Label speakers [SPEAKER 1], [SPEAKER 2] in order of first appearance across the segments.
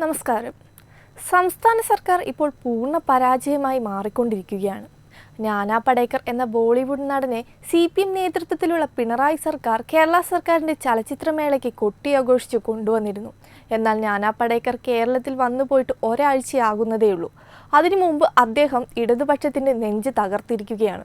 [SPEAKER 1] നമസ്കാരം. സംസ്ഥാന സർക്കാർ ഇപ്പോൾ പൂർണ പരാജയമായി മാറിക്കൊണ്ടിരിക്കുകയാണ്. നാനാ പടേക്കർ എന്ന ബോളിവുഡ് നടനെ സി പി എം നേതൃത്വത്തിലുള്ള പിണറായി സർക്കാർ കേരള സർക്കാരിന്റെ ചലച്ചിത്രമേളയ്ക്ക് കൊട്ടിയാഘോഷിച്ച് കൊണ്ടുവന്നിരുന്നു. എന്നാൽ നാനാ പടേക്കർ കേരളത്തിൽ വന്നു പോയിട്ട് ഒരാഴ്ചയാകുന്നതേയുള്ളൂ. അതിനു മുമ്പ് അദ്ദേഹം ഇടതുപക്ഷത്തിന്റെ നെഞ്ച് തകർത്തിരിക്കുകയാണ്.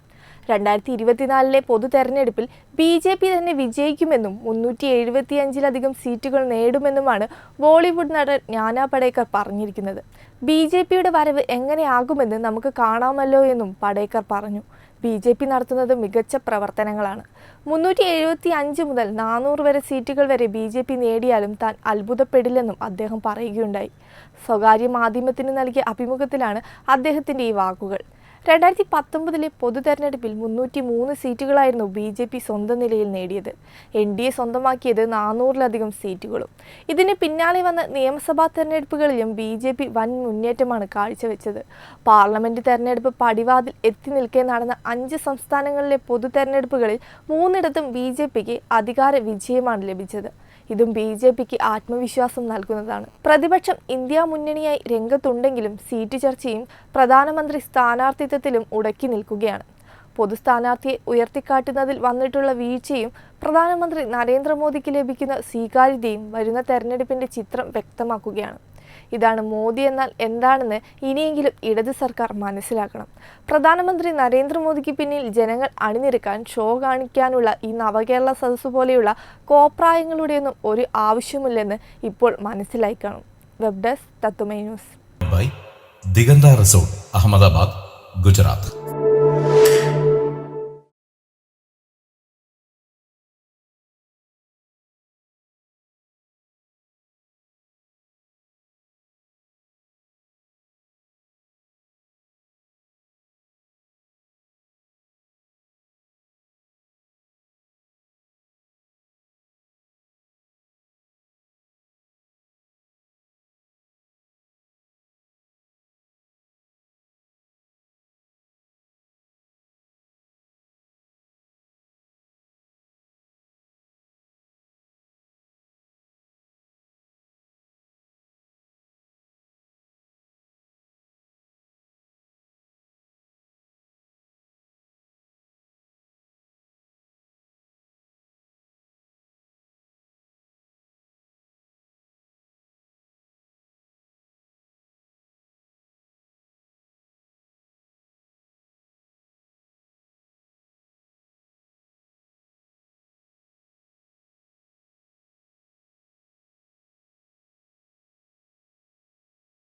[SPEAKER 1] രണ്ടായിരത്തി ഇരുപത്തിനാലിലെ പൊതു തെരഞ്ഞെടുപ്പിൽ ബി ജെ പി തന്നെ വിജയിക്കുമെന്നും മുന്നൂറ്റി എഴുപത്തിയഞ്ചിലധികം സീറ്റുകൾ നേടുമെന്നുമാണ് ബോളിവുഡ് നടൻ നാനാ പടേക്കർ പറഞ്ഞിരിക്കുന്നത്. ബി ജെ പിയുടെ വരവ് എങ്ങനെയാകുമെന്ന് നമുക്ക് കാണാമല്ലോ എന്നും പടേക്കർ പറഞ്ഞു. ബി ജെ പി നടത്തുന്നത് മികച്ച പ്രവർത്തനങ്ങളാണ്. മുന്നൂറ്റി എഴുപത്തി അഞ്ച് മുതൽ നാനൂറ് വരെ സീറ്റുകൾ വരെ ബി ജെ പി നേടിയാലും താൻ അത്ഭുതപ്പെടില്ലെന്നും അദ്ദേഹം പറയുകയുണ്ടായി. സ്വകാര്യ മാധ്യമത്തിന് നൽകിയ അഭിമുഖത്തിലാണ് അദ്ദേഹത്തിന്റെ ഈ വാക്കുകൾ. രണ്ടായിരത്തി പത്തൊമ്പതിലെ പൊതു തെരഞ്ഞെടുപ്പിൽ മുന്നൂറ്റി മൂന്ന് സീറ്റുകളായിരുന്നു ബി ജെ പി സ്വന്തം നിലയിൽ നേടിയത്. എൻ ഡി എ സ്വന്തമാക്കിയത് നാനൂറിലധികം സീറ്റുകളും. ഇതിന് പിന്നാലെ വന്ന നിയമസഭാ തെരഞ്ഞെടുപ്പുകളിലും ബി ജെ പി വൻ മുന്നേറ്റമാണ് കാഴ്ചവെച്ചത്. പാർലമെന്റ് തെരഞ്ഞെടുപ്പ് പടിവാതിൽ എത്തി നിൽക്കെ നടന്ന അഞ്ച് സംസ്ഥാനങ്ങളിലെ പൊതു തെരഞ്ഞെടുപ്പുകളിൽ മൂന്നിടത്തും ബി ജെ പിക്ക് അധികാര വിജയമാണ് ലഭിച്ചത്. ഇതും ബി ജെ പിക്ക് ആത്മവിശ്വാസം നൽകുന്നതാണ്. പ്രതിപക്ഷം ഇന്ത്യ മുന്നണിയായി രംഗത്തുണ്ടെങ്കിലും സീറ്റ് ചർച്ചയും പ്രധാനമന്ത്രി സ്ഥാനാർത്ഥിത്വത്തിലും ഉടക്കി നിൽക്കുകയാണ്. പൊതുസ്ഥാനാർത്ഥിയെ ഉയർത്തിക്കാട്ടുന്നതിൽ വന്നിട്ടുള്ള വീഴ്ചയും പ്രധാനമന്ത്രി നരേന്ദ്രമോദിക്ക് ലഭിക്കുന്ന സ്വീകാര്യതയും വരുന്ന തെരഞ്ഞെടുപ്പിന്റെ ചിത്രം വ്യക്തമാക്കുകയാണ്. ഇതാണ് മോദി എന്നാൽ എന്താണെന്ന് ഇനിയെങ്കിലും ഇടത് സർക്കാർ മനസ്സിലാക്കണം. പ്രധാനമന്ത്രി നരേന്ദ്രമോദിക്ക് പിന്നിൽ ജനങ്ങൾ അണിനിരക്കാൻ ഷോ കാണിക്കാനുള്ള ഈ നവകേരള സദസ്സ് പോലെയുള്ള കോപ്രായങ്ങളുടെയൊന്നും ഒരു ആവശ്യമില്ലെന്ന് ഇപ്പോൾ മനസ്സിലായി കാണും വെബ് ഡെസ്ക് തത്തുമൈ news.
[SPEAKER 2] By Diganta resort Ahmedabad Gujarat.